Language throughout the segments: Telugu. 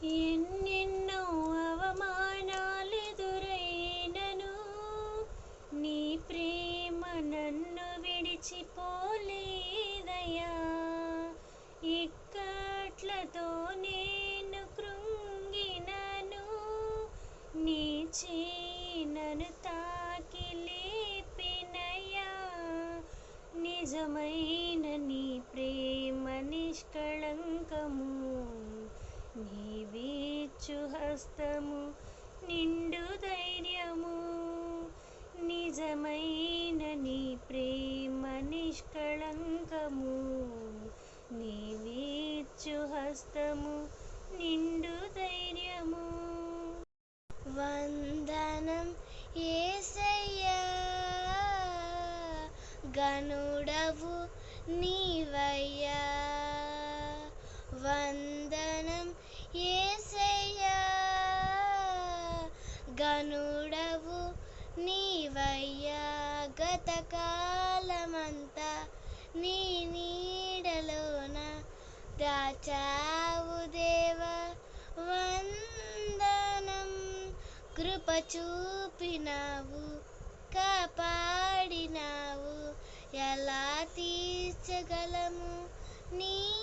ఎన్నెన్నో అవమానాలెదురైనను నీ ప్రేమ నన్ను విడిచిపోలేదయా ఇక్కట్లతో నేను కృంగినను నీ చేయి తాకి లేపినయా నిజమైన నీ ప్రేమ నిష్కళంకము నీవీచు హస్తము నిండు ధైర్యము. నిజమైన నీ ప్రేమ నిష్కళంకము. నీవీచు హస్తము నిండు ధైర్యము. వందనం ఏసయ్యా గనుడవు నీవై నీవయ్యా గతకాలమంతా నీ నీడలోన దాచావు దేవా వందనం కృప చూపినావు కాపాడినావు. ఎలా తీర్చగలము నీ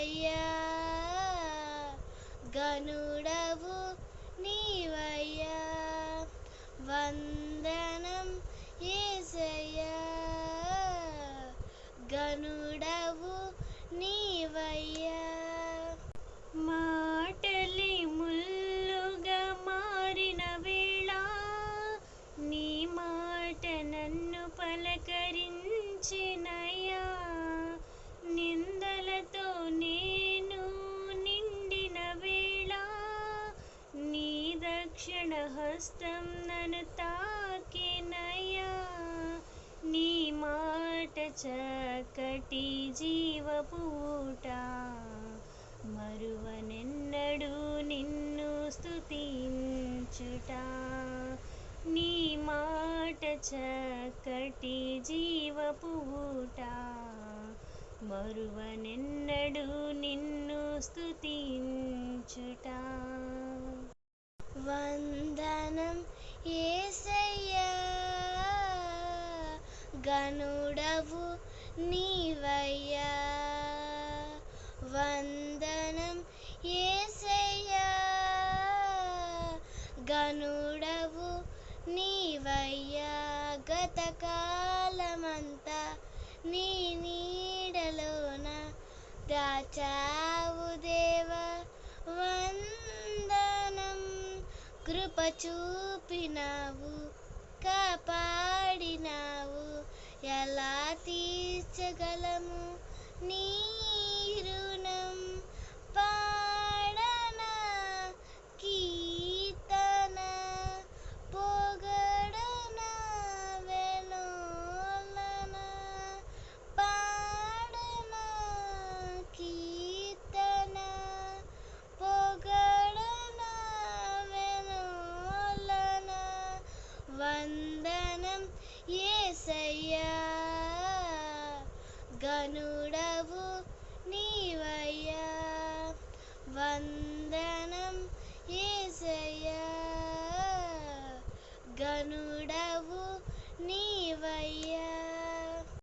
ఏసయ్యా గనుడవు నీవయ్యా వందనం ఏసయ్యా గనుడవు నీవయ్యా. మాటలి ముల్లుగా మారిన వేళ నీ మాట నన్ను పలక హస్తం నన్ను తాకినయా నీ మాట చక్కటి జీవపూట. మరువనెన్నడు నిన్ను స్తుతించుట. నీ మాట చక్కటి జీవపూట. మరువనెన్నడు నిన్ను స్తుతించుట. వందనం ఏసయ్యా. గనుడవు నీవయ్యా. వందనం ఏసయ్యా. గనుడవు నీవయ్యా. గతకాలమంతా నీ నీడలోన దాచావు దేవా. వందనం కృప చూపినావు కాపాడినావు. ఎలా తీర్చగలము నీ కనుడవు నీవయ్యా. వందనం ఏసయ్యా. గను